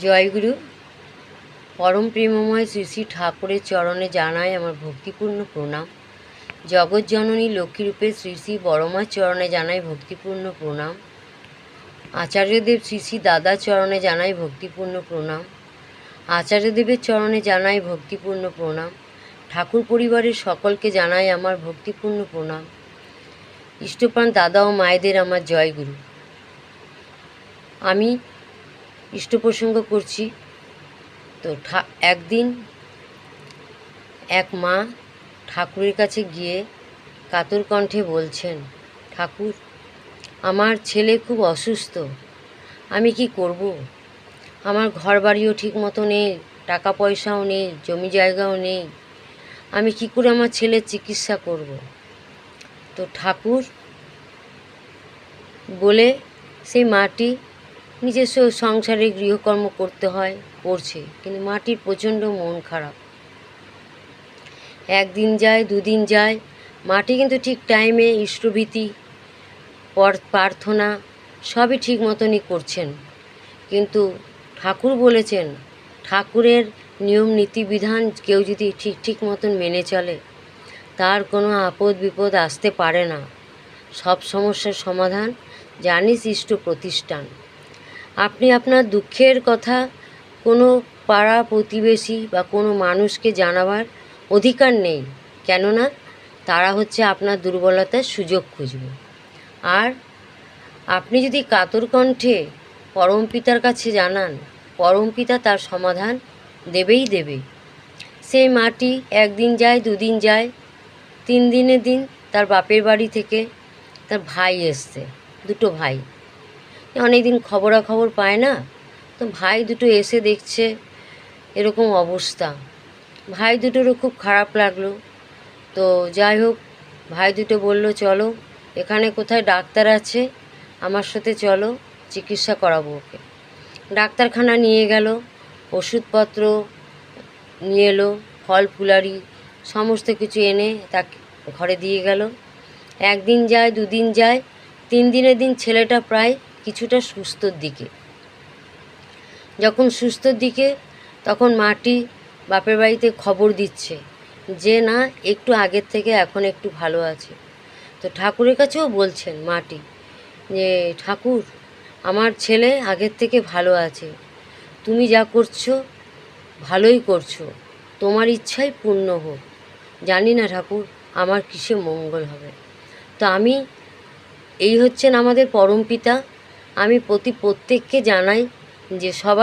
জয়গুরু, পরম প্রেমময় শ্রী শ্রী ঠাকুরের চরণে জানাই আমার ভক্তিপূর্ণ প্রণাম। জগৎ জননী লক্ষ্মীরূপে শ্রী শ্রী বড়মার চরণে জানাই ভক্তিপূর্ণ প্রণাম। আচার্যদেব শ্রী শ্রী দাদার চরণে জানাই ভক্তিপূর্ণ প্রণাম। আচার্যদেবের চরণে জানাই ভক্তিপূর্ণ প্রণাম। ঠাকুর পরিবারের সকলকে জানাই আমার ভক্তিপূর্ণ প্রণাম। ইষ্টপ্রাণ দাদা ও মায়েদের আমার জয়গুরু। আমি ইষ্ট প্রসঙ্গ করছি। তো একদিন এক মা ঠাকুরের কাছে গিয়ে কাতর কণ্ঠে বলছেন, ঠাকুর, আমার ছেলে খুব অসুস্থ, আমি কি করব? আমার ঘর বাড়িও ঠিক মতো নেই টাকা পয়সাও নেই, জমি জায়গাও নেই, আমি কি করে আমার ছেলের চিকিৎসা করব? তো ঠাকুর বলে, সেই মাটি নিজস্ব সংসারে গৃহকর্ম করতে হয়, করছে। কিন্তু মাটির প্রচণ্ড মন খারাপ। একদিন যায়, দুদিন যায়, মাটি কিন্তু ঠিক টাইমে ইষ্টভীতি, পর- প্রার্থনা, সবই ঠিক মতনই করছেন। কিন্তু ঠাকুর বলেছেন, ঠাকুরের নিয়ম, নীতিবিধান কেউ যদি ঠিক ঠিক মতন মেনে চলে, তার কোনো আপদ বিপদ আসতে পারে না। সব সমস্যার সমাধান জানিস ইষ্ট প্রতিষ্ঠান। আপনি আপনার দুঃখের কথা কোনো পাড়া প্রতিবেশী বা কোনো মানুষকে জানাবার অধিকার নেই। কেননা তারা হচ্ছে আপনার দুর্বলতার সুযোগ খুঁজবে। আর আপনি যদি কাতর কণ্ঠে পরমপিতার কাছে জানান পরমপিতা তার সমাধান দেবেই দেবে। সেই মাটি একদিন যায়, দুদিন যায়, তিন দিনের দিন তার বাপের বাড়ি থেকে তার ভাই এসছে, দুটো ভাই। অনেক দিন খবরাখবর পায় না। তো ভাই দুটো এসে দেখছে, এরকম অবস্থা। ভাই দুটোরও খুব খারাপ লাগল। তো যাই হোক, ভাই দুটো বলল, চলো, এখানে কোথায় ডাক্তার আছে, আমার সাথে চলো, চিকিৎসা করাবো ওকে। ডাক্তারখানা নিয়ে গেল, ওষুধপত্র নিয়ে এলো, ফল, ফুলারি, সমস্ত কিছু এনে তাকে ঘরে দিয়ে গেল। একদিন যায়, দুদিন যায়, তিন দিনের দিন ছেলেটা প্রায় কিছুটা সুস্থর দিকে। যখন সুস্থর দিকে, তখন মাটি বাপের বাড়িতে খবর দিচ্ছে যে, না, একটু আগের থেকে এখন একটু ভালো আছে। তো ঠাকুরের কাছেও বলছেন মাটি যে, ঠাকুর, আমার ছেলে আগের থেকে ভালো আছে। তুমি যা করছ, ভালোই করছ। তোমার ইচ্ছাই পূর্ণ হোক। জানি না ঠাকুর, আমার কিসে মঙ্গল হবে। তো আমি, এই হচ্ছেন আমাদের পরমপিতা আমি প্রতি প্রত্যেককে জানাই যে সবাই